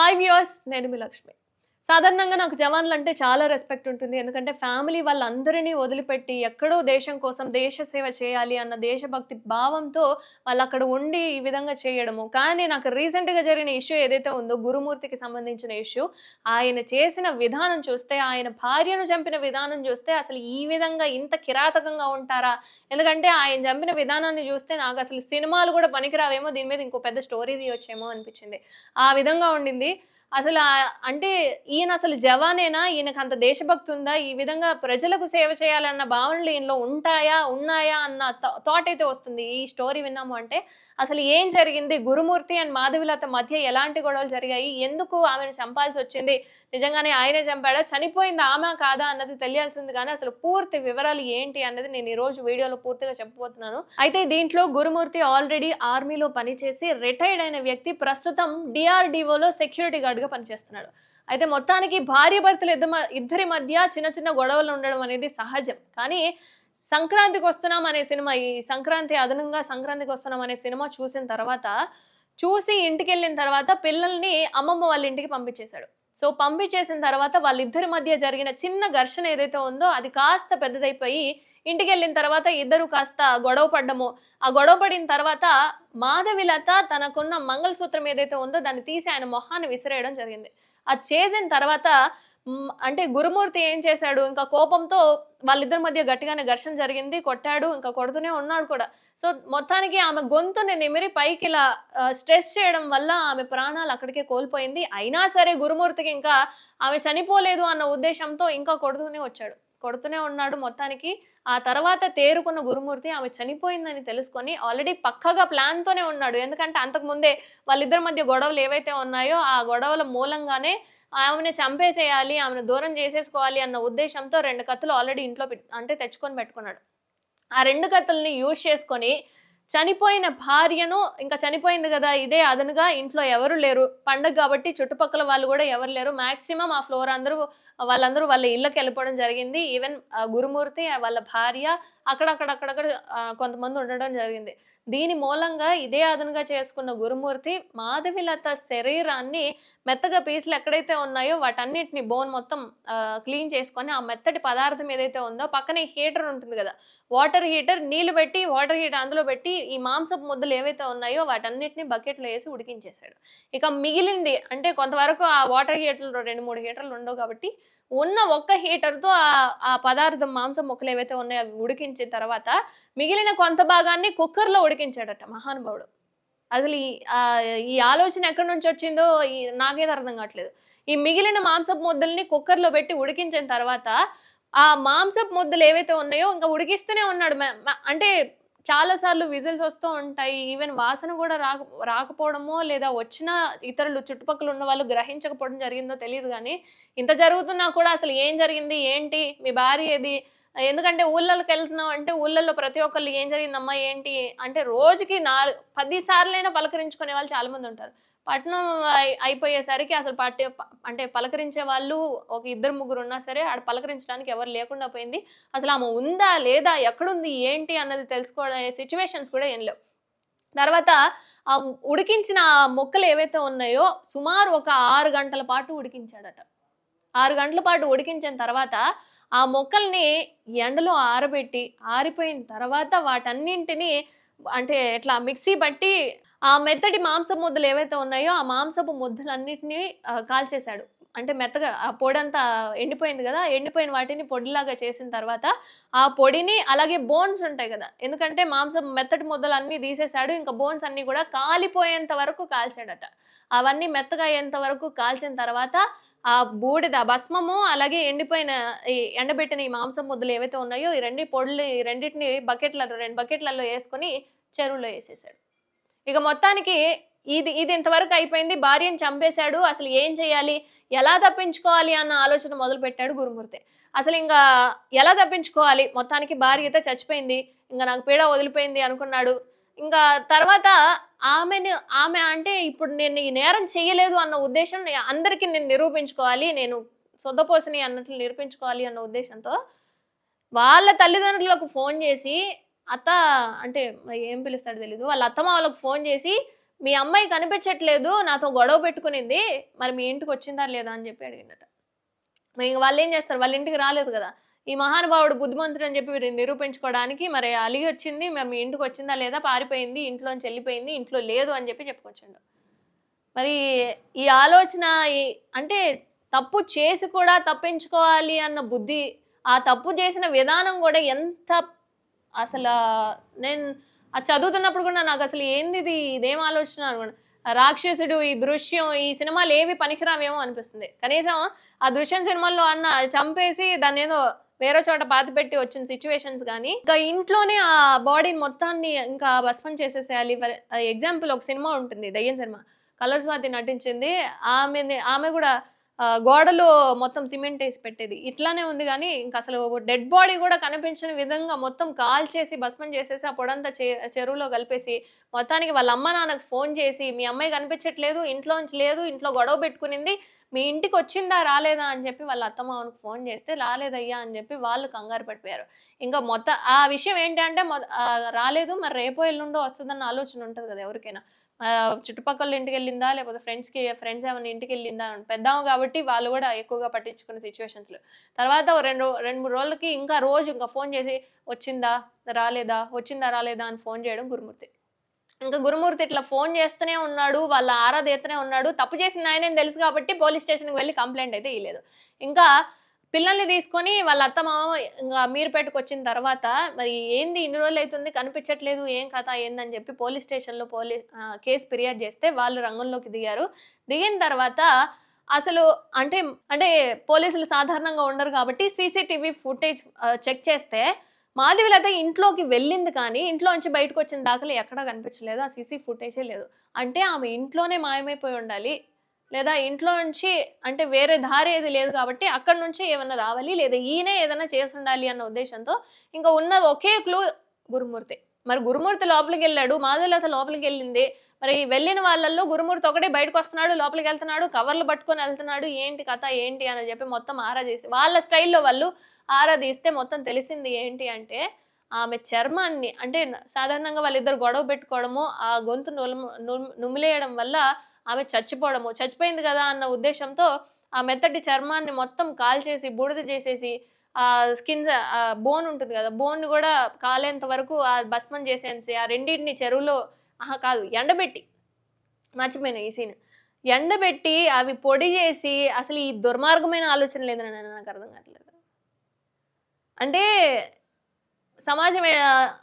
Hi viewers నేను మీ లక్ష్మి. సాధారణంగా నాకు జవాన్లు అంటే చాలా రెస్పెక్ట్ ఉంటుంది. ఎందుకంటే ఫ్యామిలీ వాళ్ళందరినీ వదిలిపెట్టి ఎక్కడో దేశం కోసం దేశ సేవ చేయాలి అన్న దేశభక్తి భావంతో వాళ్ళు అక్కడ ఉండి ఈ విధంగా చేయడము. కానీ నాకు రీసెంట్గా జరిగిన ఇష్యూ ఏదైతే ఉందో గురుమూర్తికి సంబంధించిన ఇష్యూ ఆయన చేసిన విధానం చూస్తే ఆయన భార్యను చంపిన విధానం చూస్తే అసలు ఈ విధంగా ఇంత కిరాతకంగా ఉంటారా? ఎందుకంటే ఆయన చంపిన విధానాన్ని చూస్తే నాకు అసలు సినిమాలు కూడా పనికిరావేమో దీని మీద ఇంకో పెద్ద స్టోరీ తీయొచ్చేమో అనిపించింది. ఆ విధంగా ఉండింది. అసలు అంటే ఈయన అసలు జవానేనా? ఈయనకు అంత దేశభక్తి ఉందా? ఈ విధంగా ప్రజలకు సేవ చేయాలన్న భావనలు ఈయనలో ఉంటాయా ఉన్నాయా అన్న థాట్ అయితే వస్తుంది. ఈ స్టోరీ విన్నాము అంటే అసలు ఏం జరిగింది? గురుమూర్తి అండ్ మాధవిలత మధ్య ఎలాంటి గొడవలు జరిగాయి? ఎందుకు ఆమెను చంపాల్సి వచ్చింది? నిజంగానే ఆయనే చంపాడా? చనిపోయింది ఆమె కాదా అన్నది తెలియాల్సింది. కానీ అసలు పూర్తి వివరాలు ఏంటి అన్నది నేను ఈ రోజు వీడియోలో పూర్తిగా చెప్పబోతున్నాను. అయితే దీంట్లో గురుమూర్తి ఆల్రెడీ ఆర్మీలో పనిచేసి రిటైర్డ్ అయిన వ్యక్తి ప్రస్తుతం డిఆర్డిఓలో సెక్యూరిటీ గార్డ్ గార్డ్గా పనిచేస్తున్నాడు. అయితే మొత్తానికి భార్య భర్తలు ఇద్దరు ఇద్దరి మధ్య చిన్న చిన్న గొడవలు ఉండడం అనేది సహజం. కానీ సంక్రాంతికి వస్తున్నాం అనే సినిమా ఈ సంక్రాంతి అదనంగా సంక్రాంతికి వస్తున్నాం అనే సినిమా చూసిన తర్వాత చూసి ఇంటికి వెళ్ళిన తర్వాత పిల్లల్ని అమ్మమ్మ వాళ్ళ ఇంటికి పంపించేశాడు. సో పంపించేసిన తర్వాత వాళ్ళిద్దరి మధ్య జరిగిన చిన్న ఘర్షణ ఏదైతే ఉందో అది కాస్త పెద్దదైపోయి ఇంటికి వెళ్ళిన తర్వాత ఇద్దరు కాస్త గొడవ పడ్డము. ఆ గొడవ పడిన తర్వాత మాధవిలత తనకున్న మంగళసూత్రం ఏదైతే ఉందో దాన్ని తీసి ఆయన మొహాన్ని విసిరేయడం జరిగింది. అది చేసిన తర్వాత అంటే గురుమూర్తి ఏం చేశాడు? ఇంకా కోపంతో వాళ్ళిద్దరి మధ్య గట్టిగానే ఘర్షణ జరిగింది కొట్టాడు ఇంకా కొడుతూనే ఉన్నాడు కూడా. సో మొత్తానికి ఆమె గొంతుని నిమిరి పైకి ఇలా స్ట్రెస్ చేయడం వల్ల ఆమె ప్రాణాలు అక్కడికే కోల్పోయింది. అయినా సరే గురుమూర్తికి ఇంకా ఆమె చనిపోలేదు అన్న ఉద్దేశంతో ఇంకా కొడుతూనే వచ్చాడు. కొడుతూనే ఉన్నాడు మొత్తానికి. ఆ తర్వాత తేరుకున్న గురుమూర్తి ఆమె చనిపోయిందని తెలుసుకొని ఆల్రెడీ పక్కగా ప్లాన్తోనే ఉన్నాడు. ఎందుకంటే అంతకు ముందే వాళ్ళిద్దరి మధ్య గొడవలు ఏవైతే ఉన్నాయో ఆ గొడవల మూలంగానే ఆమెను చంపేసేయాలి ఆమెను దూరం చేసేసుకోవాలి అన్న ఉద్దేశంతో రెండు కత్తులు ఆల్రెడీ ఇంట్లో అంటే తెచ్చుకొని పెట్టుకున్నాడు. ఆ రెండు కత్తుల్ని యూజ్ చేసుకొని చనిపోయిన భార్యను ఇంకా చనిపోయింది కదా ఇదే అదనుగా ఇంట్లో ఎవరు లేరు. పండగ కాబట్టి చుట్టుపక్కల వాళ్ళు కూడా ఎవరు లేరు. మాక్సిమం ఆ ఫ్లోర్ అందరూ వాళ్ళందరూ వాళ్ళ ఇళ్ళకి వెళ్ళిపోవడం జరిగింది. ఈవెన్ గురుమూర్తి వాళ్ళ భార్య అక్కడక్కడక్కడక్కడ కొంతమంది ఉండడం జరిగింది. దీని మూలంగా ఇదే అదనుగా చేసుకున్న గురుమూర్తి మాధవిలత శరీరాన్ని మెత్తగా పీసులు ఎక్కడైతే ఉన్నాయో వాటన్నిటిని బోన్ మొత్తం క్లీన్ చేసుకొని ఆ మెత్తటి పదార్థం ఏదైతే ఉందో పక్కనే హీటర్ ఉంటుంది కదా వాటర్ హీటర్ నీళ్ళు పెట్టి వాటర్ హీటర్ అందులో పెట్టి ఈ మాంసపు ముద్దలు ఏవైతే ఉన్నాయో వాటన్నిటిని బకెట్లో వేసి ఉడికించేశాడు. ఇక మిగిలింది అంటే కొంతవరకు ఆ వాటర్ హీటర్లు రెండు మూడు హీటర్లు ఉండవు కాబట్టి ఉన్న ఒక్క హీటర్తో ఆ ఆ పదార్థం మాంసం ముక్కలు ఏవైతే ఉన్నాయో అవి ఉడికించిన తర్వాత మిగిలిన కొంత భాగాన్ని కుక్కర్లో ఉడికి ఉడికించాడట మహానుభావుడు. అసలు ఈ ఈ ఆలోచన ఎక్కడి నుంచి వచ్చిందో నాకేది నాకైతే అర్థం కావట్లేదు. ఈ మిగిలిన మాంసపు ముద్దల్ని కుక్కర్లో పెట్టి ఉడికించిన తర్వాత ఆ మాంసపు ముద్దలు ఏవైతే ఉన్నాయో ఇంకా ఉడికిస్తూనే ఉన్నాడు. అంటే చాలా సార్లు విజిల్స్ వస్తూ ఉంటాయి. ఈవెన్ వాసన కూడా రాక రాకపోవడమో లేదా వచ్చిన ఇతరులు చుట్టుపక్కల ఉన్న వాళ్ళు గ్రహించకపోవడం జరిగిందో తెలియదు కానీ ఇంత జరుగుతున్నా కూడా అసలు ఏం జరిగింది? ఏంటి? మీ భార్య ఏది? ఎందుకంటే ఊళ్ళలోకి వెళ్తున్నాం అంటే ఊళ్ళల్లో ప్రతి ఒక్కళ్ళు ఏం జరిగిందమ్మా ఏంటి? అంటే రోజుకి నాలుగు పది సార్లైనా పలకరించుకునే వాళ్ళు చాలా మంది ఉంటారు. పట్నం అయిపోయేసరికి అసలు పట్టే అంటే పలకరించే వాళ్ళు ఒక ఇద్దరు ముగ్గురు ఉన్నా సరే ఆడ పలకరించడానికి ఎవరు లేకుండా పోయింది. అసలు ఆమె ఉందా లేదా ఎక్కడుంది ఏంటి అన్నది తెలుసుకోవడం సిచ్యువేషన్స్ కూడా ఏం లేవు. తర్వాత ఆ ఉడికించిన మొక్కలు ఏవైతే ఉన్నాయో సుమారు ఒక ఆరు గంటల పాటు ఉడికించాడట. ఆరు గంటల పాటు ఉడికించిన తర్వాత ఆ మొక్కల్ని ఎండలో ఆరబెట్టి ఆరిపోయిన తర్వాత వాటన్నింటిని అంటే ఇట్లా మిక్సీ బట్టి ఆ మెత్తటి మాంసం ముద్దలు ఏవైతే ఉన్నాయో ఆ మాంసపు ముద్దలన్నిటినీ కాల్చేశాడు. అంటే మెత్తగా ఆ పొడి అంతా ఎండిపోయింది కదా ఎండిపోయిన వాటిని పొడిలాగా చేసిన తర్వాత ఆ పొడిని అలాగే బోన్స్ ఉంటాయి కదా ఎందుకంటే మాంసం మెత్తటి ముద్దలు అన్నీ తీసేశాడు ఇంకా బోన్స్ అన్నీ కూడా కాలిపోయేంత వరకు కాల్చాడట. అవన్నీ మెత్తగా అయ్యేంత వరకు కాల్చిన తర్వాత ఆ బూడిద భస్మము అలాగే ఎండిపోయిన ఈ ఎండబెట్టిన ఈ మాంసం ముద్దలు ఏవైతే ఉన్నాయో ఈ రెండు పొడులు ఈ రెండింటిని బకెట్లలో రెండు బకెట్లలో వేసుకొని చెరువులో వేసేసాడు. ఇక మొత్తానికి ఇది ఇది ఇంతవరకు అయిపోయింది. భార్యను చంపేశాడు. అసలు ఏం చేయాలి? ఎలా తప్పించుకోవాలి అన్న ఆలోచన మొదలు పెట్టాడు గురుమూర్తి. అసలు ఇంకా ఎలా తప్పించుకోవాలి? మొత్తానికి భార్య అయితే చచ్చిపోయింది. ఇంకా నాకు పీడ వదిలిపోయింది అనుకున్నాడు. ఇంకా తర్వాత ఆమెను ఆమె అంటే ఇప్పుడు నేను ఈ నేరం చేయలేదు అన్న ఉద్దేశం అందరికీ నేను నిరూపించుకోవాలి నేను సొద్దపోసని అన్నట్లు నిరూపించుకోవాలి అన్న ఉద్దేశంతో వాళ్ళ తల్లిదండ్రులకు ఫోన్ చేసి అత్త అంటే ఏం పిలుస్తాడో తెలీదు వాళ్ళ అత్తమ్మ వాళ్ళకు ఫోన్ చేసి మీ అమ్మాయి కనిపించట్లేదు నాతో గొడవ పెట్టుకునింది మరి మీ ఇంటికి వచ్చిందా లేదా? అని చెప్పి అడిగినట మరి ఇంక వాళ్ళు ఏం చేస్తారు? వాళ్ళ ఇంటికి రాలేదు కదా. ఈ మహానుభావుడు బుద్ధిమంతుడు అని చెప్పి నిరూపించుకోవడానికి మరి అలిగి వచ్చింది మేము ఇంటికి వచ్చిందా లేదా పారిపోయింది ఇంట్లోంచి వెళ్ళిపోయింది ఇంట్లో లేదు అని చెప్పి చెప్పుకొచ్చాడు. మరి ఈ ఆలోచన అంటే తప్పు చేసి కూడా తప్పించుకోవాలి అన్న బుద్ధి ఆ తప్పు చేసిన విధానం కూడా ఎంత అసలు నేను అది చదువుతున్నప్పుడు కూడా నాకు అసలు ఏంది ఇది? ఇదేం ఆలోచన అనుకున్నా. రాక్షసుడు ఈ దృశ్యం ఈ సినిమాలు ఏవి పనికిరావేమో అనిపిస్తుంది. కనీసం ఆ దృశ్యం సినిమాల్లో అన్న చంపేసి దాన్ని ఏదో వేరే చోట బాధ పెట్టి వచ్చిన సిచ్యువేషన్స్ కానీ ఇంకా ఇంట్లోనే ఆ బాడీ మొత్తాన్ని ఇంకా భస్మం చేసేసేయాలి. ఎగ్జాంపుల్ ఒక సినిమా ఉంటుంది దయ్యం సినిమా. కలర్ స్వాతి నటించింది. ఆమె ఆమె కూడా గోడలు మొత్తం సిమెంట్ వేసి పెట్టేది. ఇట్లానే ఉంది కానీ ఇంకా అసలు డెడ్ బాడీ కూడా కనిపించిన విధంగా మొత్తం కాల్ చేసి భస్మం చేసేసి ఆ పొడంతా చె- చెరువులో కలిపేసి మొత్తానికి వాళ్ళ అమ్మ నాన్నకు ఫోన్ చేసి మీ అమ్మాయి కనిపించట్లేదు ఇంట్లోంచి లేదు ఇంట్లో గొడవ పెట్టుకునింది మీ ఇంటికి వచ్చిందా రాలేదా? అని చెప్పి వాళ్ళ అత్తమామకు ఫోన్ చేస్తే రాలేదయ్యా అని చెప్పి వాళ్ళు కంగారు పడిపోయారు. ఇంకా మొత్తం ఆ విషయం ఏంటంటే మొద- రాలేదు మరి రేపో ఎల్లుండో వస్తుందన్న ఆలోచన ఉంటుంది కదా ఎవరికైనా. చుట్టుపక్కల ఇంటికి వెళ్ళిందా లేకపోతే ఫ్రెండ్స్కి ఫ్రెండ్స్ ఏమైనా ఇంటికి వెళ్ళిందా పెద్దాము కాబట్టి వాళ్ళు కూడా ఎక్కువగా పట్టించుకునే సిచ్యువేషన్స్లో. తర్వాత రెండు రెండు మూడు రోజులకి ఇంకా రోజు ఇంకా ఫోన్ చేసి వచ్చిందా? రాలేదా? వచ్చిందా? రాలేదా? అని ఫోన్ చేయడం గురుమూర్తి. ఇంకా గురుమూర్తి ఇట్లా ఫోన్ చేస్తూనే ఉన్నాడు వాళ్ళ ఆరా తీస్తూనే ఉన్నాడు. తప్పు చేసింది ఆయనని తెలుసు కాబట్టి పోలీస్ స్టేషన్కి వెళ్ళి కంప్లైంట్ అయితే ఇవ్వలేదు ఇంకా పిల్లల్ని తీసుకొని వాళ్ళ అత్త మామ ఇంకా మీరుపేటకు వచ్చిన తర్వాత మరి ఏంది ఇన్ని రోజులు అవుతుంది కనిపించట్లేదు ఏం కథ ఏందని చెప్పి పోలీస్ స్టేషన్లో పోలీస్ కేసు ఫిర్యాదు చేస్తే వాళ్ళు రంగంలోకి దిగారు. దిగిన తర్వాత అసలు అంటే అంటే పోలీసులు సాధారణంగా ఉండరు కాబట్టి సీసీటీవీ ఫుటేజ్ చెక్ చేస్తే మాధవిలత ఇంట్లోకి వెళ్ళింది కానీ ఇంట్లోంచి బయటకు వచ్చిన దాఖలు ఎక్కడా కనిపించలేదు. ఆ సీసీ ఫుటేజే లేదు. అంటే ఆమె ఇంట్లోనే మాయమైపోయి ఉండాలి. లేదా ఇంట్లో నుంచి అంటే వేరే దారి ఏది లేదు కాబట్టి అక్కడ నుంచి ఏమైనా రావాలి లేదా ఈయనే ఏదైనా చేసి ఉండాలి అన్న ఉద్దేశంతో ఇంకా ఉన్న ఒకే క్లూ గురుమూర్తి. మరి గురుమూర్తి లోపలికి వెళ్ళాడు మాధులత లోపలికి వెళ్ళింది. మరి వెళ్ళిన వాళ్ళల్లో గురుమూర్తి ఒకటే బయటకు వస్తున్నాడు లోపలికి వెళ్తున్నాడు కవర్లు పట్టుకొని వెళ్తున్నాడు ఏంటి కథ ఏంటి అని చెప్పి మొత్తం ఆరా చేసి వాళ్ళ స్టైల్లో వాళ్ళు ఆరా తీస్తే మొత్తం తెలిసింది ఏంటి అంటే ఆమె చర్మాన్ని అంటే సాధారణంగా వాళ్ళిద్దరు గొడవ పెట్టుకోవడము ఆ గొంతు నుమిలేయడం వల్ల ఆమె చచ్చిపోవడము చచ్చిపోయింది కదా అన్న ఉద్దేశంతో ఆ మెత్తటి చర్మాన్ని మొత్తం కాల్చేసి బూడిద చేసేసి ఆ స్కిన్ బోన్ ఉంటుంది కదా బోన్ కూడా కాలేంత వరకు ఆ భస్మం చేసేసి ఆ రెండింటిని చెరువులో ఆహా కాదు ఎండబెట్టి మర్చిపోయిన ఈ సీన్. ఎండబెట్టి అవి పొడి చేసి అసలు ఈ దుర్మార్గమైన ఆలోచన లేదని నాకు అర్థం కావట్లేదు. అంటే సమాజం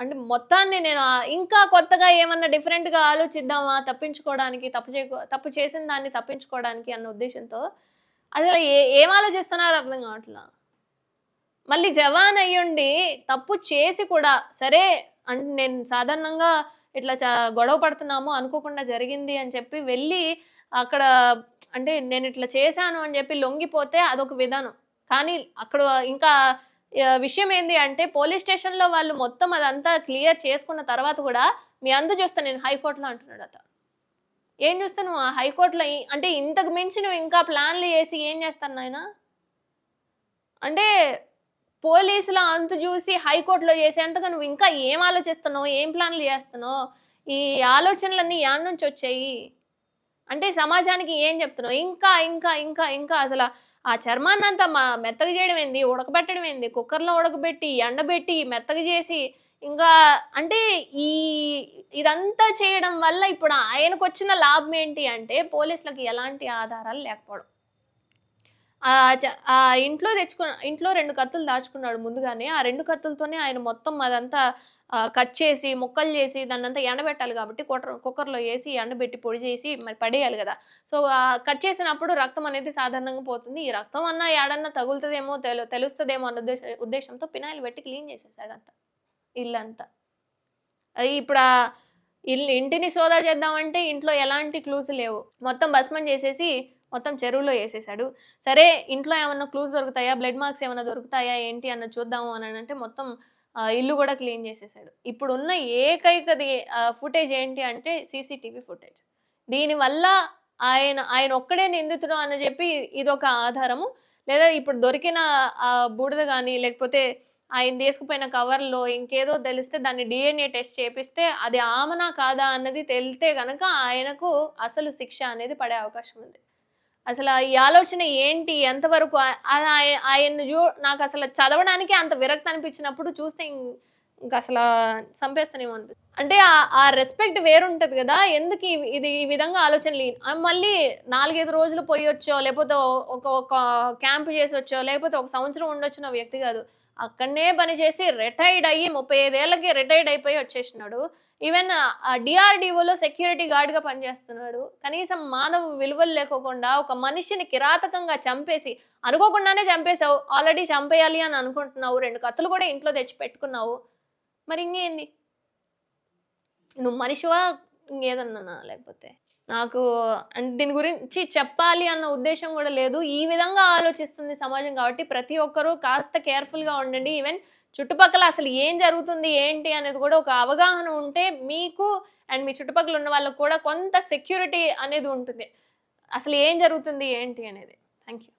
అంటే మొత్తాన్ని నేను ఇంకా కొత్తగా ఏమన్నా డిఫరెంట్గా ఆలోచిద్దామా? తప్పించుకోవడానికి తప్పు చే తప్పు చేసిన దాన్ని తప్పించుకోవడానికి అన్న ఉద్దేశంతో అసలు ఏ ఏం ఆలోచిస్తున్నారో అర్థం కావట్లా. మళ్ళీ జవాన్ అయ్యుండి తప్పు చేసి కూడా సరే అంటే నేను సాధారణంగా ఇట్లా గొడవ పడుతున్నాము అనుకోకుండా జరిగింది అని చెప్పి వెళ్ళి అక్కడ అంటే నేను ఇట్లా చేశాను అని చెప్పి లొంగిపోతే అదొక విధానం. కానీ అక్కడ ఇంకా విషయం ఏంది అంటే పోలీస్ స్టేషన్లో వాళ్ళు మొత్తం అదంతా క్లియర్ చేసుకున్న తర్వాత కూడా మీ అందు చూస్తా నేను హైకోర్టులో అంటున్నాడట. ఏం చూస్తా నువ్వు ఆ హైకోర్టులో అంటే ఇంతకు మించి నువ్వు ఇంకా ప్లాన్లు చేసి ఏం చేస్తాను నాయన? అంటే పోలీసుల అంతు చూసి హైకోర్టులో చేసేంతగా నువ్వు ఇంకా ఏం ఆలోచిస్తున్నావు? ఏం ప్లాన్లు చేస్తున్నావు? ఈ ఆలోచనలన్నీ యాడ్ నుంచి వచ్చాయి. అంటే సమాజానికి ఏం చెప్తున్నావు? ఇంకా ఇంకా ఇంకా ఇంకా అసలు ఆ చర్మాన్ని అంతా మా మెత్తగా చేయడం ఏంది? ఉడకబెట్టడం ఏంది? కుక్కర్లో ఉడకబెట్టి ఎండబెట్టి మెత్తగా చేసి ఇంకా అంటే ఈ ఇదంతా చేయడం వల్ల ఇప్పుడు ఆయనకు వచ్చిన లాభం ఏంటి అంటే పోలీసులకు ఎలాంటి ఆధారాలు లేకపోవడం. ఆ ఇంట్లో తెచ్చుకున్న ఇంట్లో రెండు కత్తులు దాచుకున్నాడు ముందుగానే. ఆ రెండు కత్తులతోనే ఆయన మొత్తం అదంతా కట్ చేసి ముక్కలు చేసి దాన్ని అంతా ఎండబెట్టాలి కాబట్టి కుక్కర్ కుక్కర్లో వేసి ఎండబెట్టి పొడి చేసి మరి పడేయాలి కదా. సో ఆ కట్ చేసినప్పుడు రక్తం అనేది సాధారణంగా పోతుంది. ఈ రక్తం అన్నా ఏడన్నా తగులుతుందేమో తెలు తెలుస్తుందేమో అన్న ఉద్దేశ ఉద్దేశంతో పినాయిల్ పెట్టి క్లీన్ చేసేసాడంట ఇల్లంతా. అది ఇప్పుడు ఇల్లు ఇంటిని సోదా చేద్దామంటే ఇంట్లో ఎలాంటి క్లూస్ లేవు. మొత్తం భస్మం చేసేసి మొత్తం చెరువులో వేసేసాడు సరే ఇంట్లో ఏమన్నా క్లూస్ దొరుకుతాయా? బ్లడ్ మార్క్స్ ఏమైనా దొరుకుతాయా? ఏంటి? అన్న చూద్దాము అని అంటే మొత్తం ఇల్లు కూడా క్లీన్ చేసేసాడు. ఇప్పుడు ఉన్న ఏకైకది ఫుటేజ్ ఏంటి అంటే సీసీటీవీ ఫుటేజ్ దీనివల్ల ఆయన ఆయన ఒక్కడే నిందితుడు అని చెప్పి ఇదొక ఆధారము. లేదా ఇప్పుడు దొరికిన ఆ బూడిద కానీ లేకపోతే ఆయన తీసుకుపోయిన కవర్‌లో ఇంకేదో తెలిస్తే దాన్ని డీఎన్ఏ టెస్ట్ చేపిస్తే అది ఆమెనా కాదా అన్నది తెలితే గనక ఆయనకు అసలు శిక్ష అనేది పడే అవకాశం ఉంది. అసలు ఈ ఆలోచన ఏంటి? ఎంతవరకు ఆయన్ని చూ నాకు అసలు చదవడానికి అంత విరక్తి అనిపించినప్పుడు చూస్తే ఇంక అసలు చంపేస్తానేమో అనిపిస్తుంది అంటే ఆ రెస్పెక్ట్ వేరుంటది కదా ఎందుకు ఇది ఈ విధంగా ఆలోచనలు మళ్ళీ 4, 5 రోజులు పోయొచ్చో, లేకపోతే ఒక ఒక క్యాంప్ చేసొచ్చో, లేకపోతే ఒక సంవత్సరం ఉండొచ్చిన వ్యక్తి కాదు అక్కడనే పని చేసి రిటైర్డ్ అయ్యి ముప్పై ఐదేళ్ళకి రిటైర్డ్ అయిపోయి వచ్చేసినాడు. ఈవెన్ డిఆర్డిఓలో సెక్యూరిటీ గార్డ్‌గా పనిచేస్తున్నాడు. కనీసం మానవ విలువలు లేకోకుండా ఒక మనిషిని కిరాతకంగా చంపేసి, అనుకోకుండానే చంపేసావు. ఆల్రెడీ చంపేయాలి అని అనుకుంటున్నావు. రెండు కత్తులు కూడా ఇంట్లో తెచ్చి పెట్టుకున్నావు. మరి ఇంకేంది నువ్వు మనిషివా? ఇంకేదన్నానా లేకపోతే? నాకు అంటే దీని గురించి చెప్పాలి అన్న ఉద్దేశం కూడా లేదు. ఈ విధంగా ఆలోచిస్తుంది సమాజం కాబట్టి ప్రతి ఒక్కరూ కాస్త కేర్‌ఫుల్‌గా ఉండండి. ఈవెన్ చుట్టుపక్కల అసలు ఏం జరుగుతుంది, ఏంటి అనేది కూడా ఒక అవగాహన ఉంటే మీకు అండ్ మీ చుట్టుపక్కల ఉన్న వాళ్ళకు కూడా కొంత సెక్యూరిటీ అనేది ఉంటుంది. అసలు ఏం జరుగుతుంది, ఏంటి అనేది. Thank you.